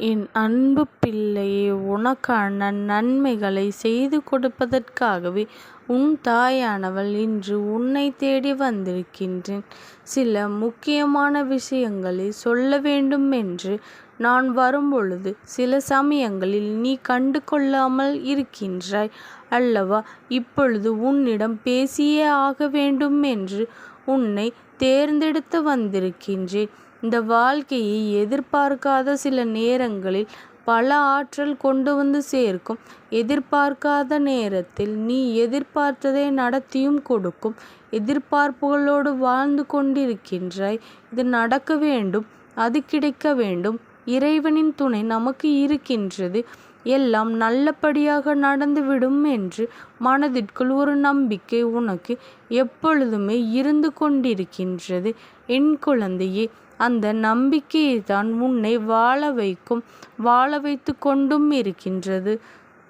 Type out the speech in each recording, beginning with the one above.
என் அன்பு பிள்ளையே உனக்கான நன்மைகளை செய்து கொடுப்பதற்காகவே உன் தாயானவள் இன்று உன்னை தேடி வந்திருக்கின்றேன். சில முக்கியமான விஷயங்களை சொல்ல வேண்டுமென்று நான் வரும்பொழுது சில சமயங்களில் நீ கண்டு கொள்ளாமல் இருக்கின்றாய் அல்லவா? இப்பொழுது உன்னிடம் பேசியே ஆக வேண்டும் என்று உன்னை தேர்ந்தெடுத்து வந்திருக்கின்றேன். இந்த வாழ்க்கையை எதிர்பார்க்காத சில நேரங்களில் பல ஆற்றல் கொண்டு வந்து சேர்க்கும். எதிர்பார்க்காத நேரத்தில் நீ எதிர்பார்த்ததை நடத்தியும் கொடுக்கும். எதிர்பார்ப்புகளோடு வாழ்ந்து கொண்டிருக்கின்றாய். இது நடக்க வேண்டும். அது கிடைக்க வேண்டும். இறைவனின் துணை நமக்கு இருக்கின்றது. எல்லாம் நல்லபடியாக நடந்துவிடும் என்று மனதிற்குள் ஒரு நம்பிக்கை உனக்கு எப்பொழுதுமே இருந்து கொண்டிருக்கின்றது என் குழந்தையே. அந்த நம்பிக்கையை தான் உன்னை வாழ வைக்கும் வாழ வைத்து கொண்டும் இருக்கின்றது.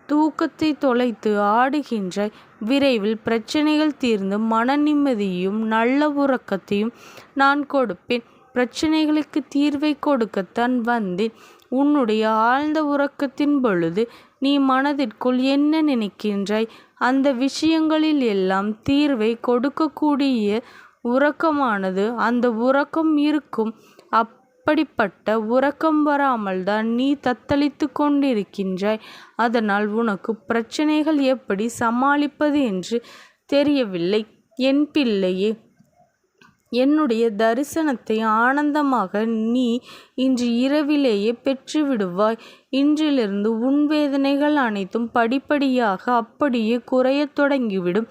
தூக்கத்தை தொலைத்து ஆடுகின்ற விரைவில் பிரச்சனைகள் தீர்ந்து மன நிம்மதியையும் நல்ல உறக்கத்தையும் நான் கொடுப்பேன். பிரச்சனைகளுக்கு தீர்வை கொடுக்கத்தான் வந்தேன். உன்னுடைய ஆழ்ந்த உறக்கத்தின் பொழுது நீ மனதிற்குள் என்ன நினைக்கின்றாய்? அந்த விஷயங்களில் எல்லாம் தீர்வை கொடுக்கக்கூடிய உறக்கமானது அந்த உறக்கம் இருக்கும். அப்படிப்பட்ட உறக்கம் வராமல்தான் நீ தத்தளித்து கொண்டிருக்கின்றாய். அதனால் உனக்கு பிரச்சனைகள் எப்படி சமாளிப்பது என்று தெரியவில்லை. என் பிள்ளையே. என்னுடைய தரிசனத்தை ஆனந்தமாக நீ இன்று இரவிலேயே பெற்றுவிடுவாய். இன்றிலிருந்து உன் வேதனைகள் அனைத்தும் படிப்படியாக அப்படியே குறையத் தொடங்கிவிடும்.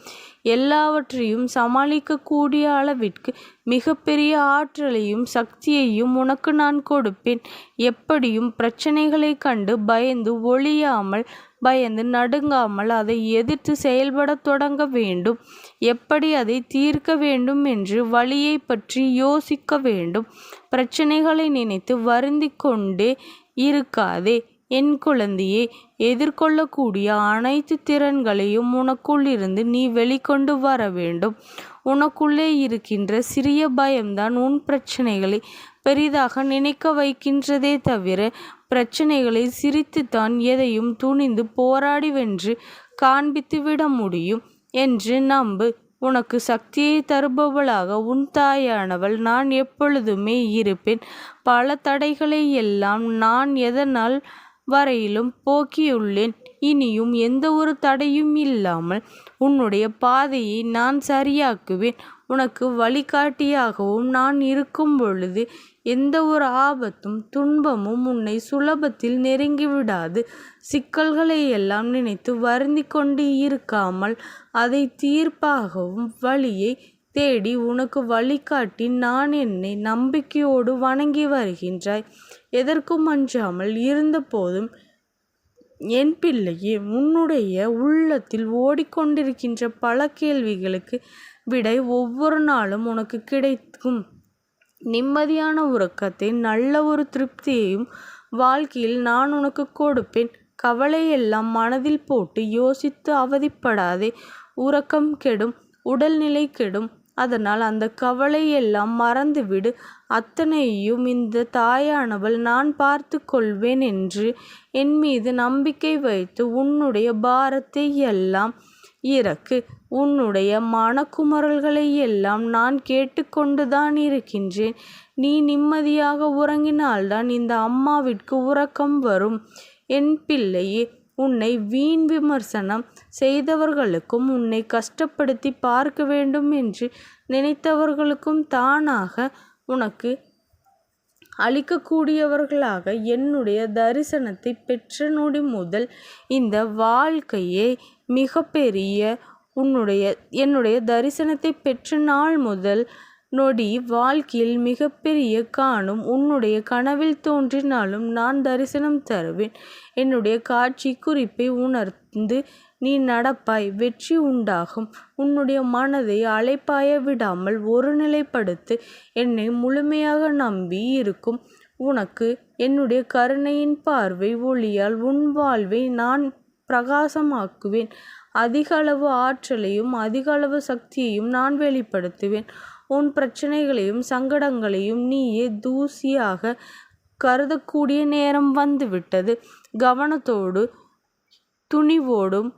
எல்லாவற்றையும் சமாளிக்கக்கூடிய அளவிற்கு மிகப்பெரிய ஆற்றலையும் சக்தியையும் உனக்கு நான் கொடுப்பேன். எப்படியும் பிரச்சனைகளை கண்டு பயந்து ஒழியாமல் பயந்து நடுங்காமல் அதை எதிர்த்து செயல்படத் தொடங்க வேண்டும். எப்படி அதை தீர்க்க வேண்டும் என்று வழியைப் பற்றி யோசிக்க வேண்டும். பிரச்சனைகளை நினைத்து வருந்தி கொண்டே இருக்காதே என் குழந்தையே. எதிர்கொள்ளக்கூடிய அனைத்து திறன்களையும் உனக்குள்ளிருந்து நீ வெளிக்கொண்டு வர வேண்டும். உனக்குள்ளே இருக்கின்ற சிறிய பயம்தான் உன் பிரச்சனைகளை பெரிதாக நினைக்க வைக்கின்றதே தவிர பிரச்சனைகளை சிரித்துத்தான் எதையும் துணிந்து போராடி வென்று காண்பித்துவிட முடியும் என்று நம்பு. உனக்கு சக்தியை தருபவளாக உன் தாயானவள் நான் எப்பொழுதுமே இருப்பேன். பல தடைகளை எல்லாம் நான் எதனால் வரையிலும் போக்கியுள்ளேன். இனியும் எந்த ஒரு தடையும் இல்லாமல் உன்னுடைய பாதையை நான் சரியாக்குவேன். உனக்கு வழிகாட்டியாகவும் நான் இருக்கும் பொழுது ஒரு ஆபத்தும் துன்பமும் உன்னை சுலபத்தில் நெருங்கிவிடாது. சிக்கல்களையெல்லாம் நினைத்து வருந்தி கொண்டு இருக்காமல் அதை தீர்ப்பாகவும் வழியை தேடி உனக்கு வழிகாட்டி நான் என்னை நம்பிக்கையோடு வணங்கி வருகின்றாய். எதற்கும் அஞ்சாமல் இருந்தபோதும் என் பிள்ளையே. உன்னுடைய உள்ளத்தில் ஓடிக்கொண்டிருக்கின்ற பல கேள்விகளுக்கு விடை ஒவ்வொரு நாளும் உனக்கு கிடைக்கும். நிம்மதியான உறக்கத்தை நல்ல ஒரு திருப்தியையும் வாழ்க்கையில் நான் உனக்கு கொடுப்பேன். கவலையெல்லாம் மனதில் போட்டு யோசித்து அவதிப்படாதே. உறக்கம் கெடும். உடல்நிலை கெடும். அதனால் அந்த கவலையெல்லாம் மறந்துவிடு. அத்தனையும் இந்த தாயானவள் நான் பார்த்து கொள்வேன் என்று என்மீது நம்பிக்கை வைத்து உன்னுடைய பாரத்தை எல்லாம் இறக்கு. உன்னுடைய மனக்குமரல்களை எல்லாம் நான் கேட்டுக்கொண்டுதான் இருக்கின்றேன். நீ நிம்மதியாக உறங்கினால்தான் இந்த அம்மாவிற்கு உறக்கம் வரும். என் பிள்ளையே. உன்னை வீண் விமர்சனம் செய்தவர்களுக்கும் உன்னை கஷ்டப்படுத்தி பார்க்க வேண்டும் என்று நினைத்தவர்களுக்கும் தானாக உனக்கு அளிக்கக்கூடியவர்களாக என்னுடைய தரிசனத்தை பெற்ற நொடி முதல் இந்த வாழ்க்கையே மிகப்பெரிய உன்னுடைய என்னுடைய தரிசனத்தை பெற்ற நாள் முதல் நொடி வாழ்க்கையில் மிகப்பெரிய காணும் உன்னுடைய கனவில் தோன்றினாலும் நான் தரிசனம் தருவேன். என்னுடைய காட்சி குறிப்பை உணர்ந்து நீ நடப்பாய். வெற்றி உண்டாகும். உன்னுடைய மனதை அலைப்பாய விடாமல் ஒருநிலைப்படுத்து. என்னை முழுமையாக நம்பி இருக்கும் உனக்கு என்னுடைய கருணையின் பார்வை ஒளியால் உன் வாழ்வை நான் பிரகாசமாக்குவேன். அதிக அளவு ஆற்றலையும் அதிக அளவு சக்தியையும் நான் வெளிப்படுத்துவேன். உன் பிரச்சனைகளையும் சங்கடங்களையும் நீயே தூசியாக கருதக்கூடிய நேரம் வந்துவிட்டது. கவனத்தோடு துணிவோடும்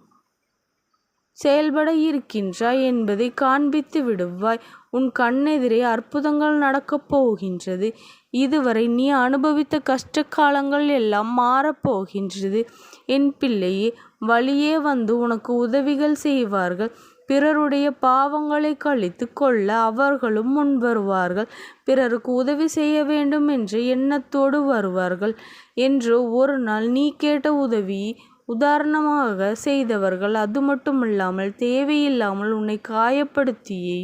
செயல்பட இருக்கின்றாய் என்பதை காண்பித்து விடுவாய். உன் கண்ணெதிரே அற்புதங்கள் நடக்கப் போகின்றது. இதுவரை நீ அனுபவித்த கஷ்ட காலங்கள் எல்லாம் மாறப்போகின்றது என் பிள்ளையே வழியே வந்து உனக்கு உதவிகள் செய்வார்கள். பிறருடைய பாவங்களை கழித்து கொள்ள அவர்களும் முன் வருவார்கள் பிறருக்கு உதவி செய்ய வேண்டும் என்ற எண்ணத்தோடு வருவார்கள். என்று ஒரு நாள் நீ கேட்ட உதவி உதாரணமாக செய்தவர்கள் அது மட்டுமல்லாமல் தேவையில்லாமல் உன்னை காயப்படுத்தியே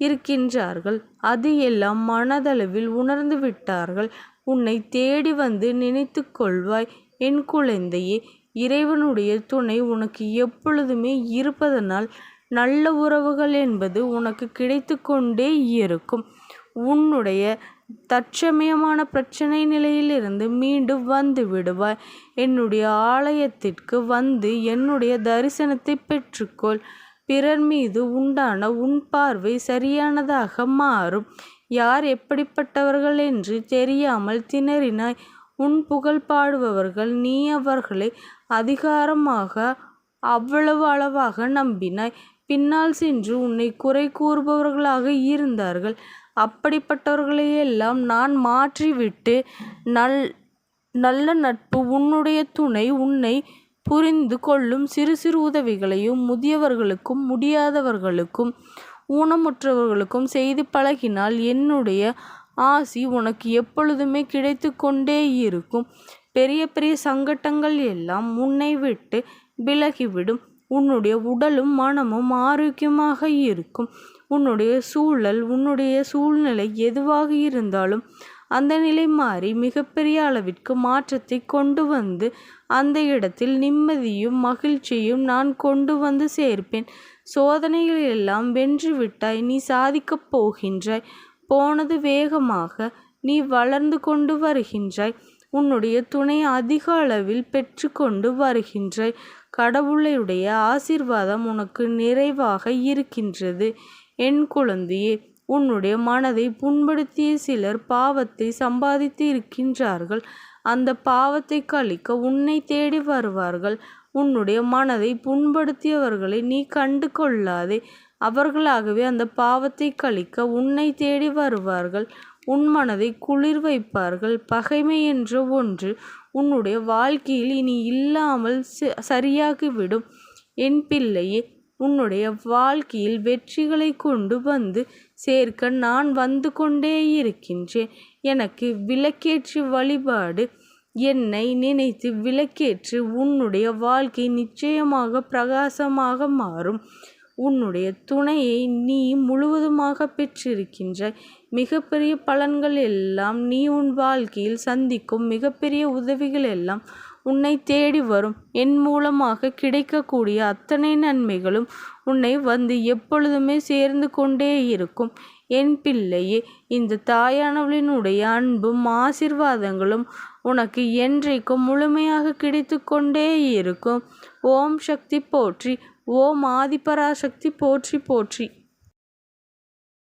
இருக்கின்றார்கள். அது எல்லாம் மனதளவில் உணர்ந்து விட்டார்கள். உன்னை தேடி வந்து நினைத்து கொள்வாய். என் குழந்தையே இறைவனுடைய துணை உனக்கு எப்பொழுதுமே இருப்பதனால் நல்ல உறவுகள் என்பது உனக்கு கிடைத்து கொண்டே இருக்கும். உன்னுடைய தற்சமயமான பிரச்சனை நிலையிலிருந்து மீண்டு வந்து விடுவாய். என்னுடைய ஆலயத்திற்கு வந்து என்னுடைய தரிசனத்தை பெற்றுக்கொள். பிறர் மீது உண்டான உன் பார்வை சரியானதாக மாறும். யார் எப்படிப்பட்டவர்கள் என்று தெரியாமல் திணறினாய். உன் புகழ் பாடுபவர்கள் நீ அவர்களை அதிகாரமாக அவ்வளவு அளவாக நம்பினாய். பின்னால் சென்று உன்னை குறை கூறுபவர்களாக இருந்தார்கள். அப்படிப்பட்டவர்களையெல்லாம் நான் மாற்றிவிட்டு நல் நல்ல நட்பு உன்னுடைய துணை உன்னை புரிந்து கொள்ளும் சிறு சிறு உதவிகளையும் முதியவர்களுக்கும் முடியாதவர்களுக்கும் ஊனமுற்றவர்களுக்கும் செய்து பழகினால் என்னுடைய ஆசி உனக்கு எப்பொழுதுமே கிடைத்து கொண்டே இருக்கும். பெரிய பெரிய சங்கட்டங்கள் எல்லாம் உன்னை விட்டு விலகிவிடும். உன்னுடைய உடலும் மனமும் ஆரோக்கியமாக இருக்கும். உன்னுடைய சூழல் உன்னுடைய சூழ்நிலை எதுவாக இருந்தாலும் அந்த நிலை மாறி மிகப்பெரிய அளவிற்கு மாற்றத்தை கொண்டு வந்து அந்த இடத்தில் நிம்மதியும் மகிழ்ச்சியும் நான் கொண்டு வந்து சேர்ப்பேன். சோதனைகள் எல்லாம் வென்று விட்டாய் நீ சாதிக்கப் போகின்றாய். போனது வேகமாக நீ வளர்ந்து கொண்டு வருகின்றாய். உன்னுடைய துணை அதிக அளவில் பெற்று கொண்டு வருகின்றாய். கடவுளுடைய ஆசிர்வாதம் உனக்கு நிறைவாக இருக்கின்றது. என் குழந்தையே உன்னுடைய மனதை புண்படுத்திய சிலர் பாவத்தை சம்பாதித்து இருக்கின்றார்கள். அந்த பாவத்தை கழிக்க உன்னை தேடி வருவார்கள். உன்னுடைய மனதை புண்படுத்தியவர்களை நீ கண்டு கொள்ளாதே அவர்களாகவே அந்த பாவத்தை கழிக்க உன்னை தேடி வருவார்கள். உன் மனதை குளிர் வைப்பார்கள். பகைமை என்ற ஒன்று உன்னுடைய வாழ்க்கையில் இனி இல்லாமல் சரியாகிவிடும். என் பிள்ளையே உன்னுடைய வாழ்க்கையில் வெற்றிகளை கொண்டு வந்து சேர்க்க நான் வந்து கொண்டே இருக்கின்றேன் எனக்கு விளக்கேற்று வழிபாடு என்னை நினைத்து விளக்கேற்று உன்னுடைய வாழ்க்கை நிச்சயமாக பிரகாசமாக மாறும். உன்னுடைய துணையை நீ முழுவதுமாக பெற்றிருக்கின்ற மிகப்பெரிய பலன்கள் எல்லாம் நீ உன் வாழ்க்கையில் சந்திக்கும் மிகப்பெரிய உதவிகள் எல்லாம் உன்னை தேடி வரும். என் மூலமாக கிடைக்கக்கூடிய அத்தனை நன்மைகளும் உன்னை வந்து எப்பொழுதுமே சேர்ந்து கொண்டே இருக்கும். என் பிள்ளையே இந்த தாயானவளினுடைய அன்பும் ஆசிர்வாதங்களும் உனக்கு என்றைக்கும் முழுமையாக கிடைத்து கொண்டே இருக்கும். ஓம் சக்தி போற்றி ஓம் ஆதிபராசக்தி போற்றி போற்றி.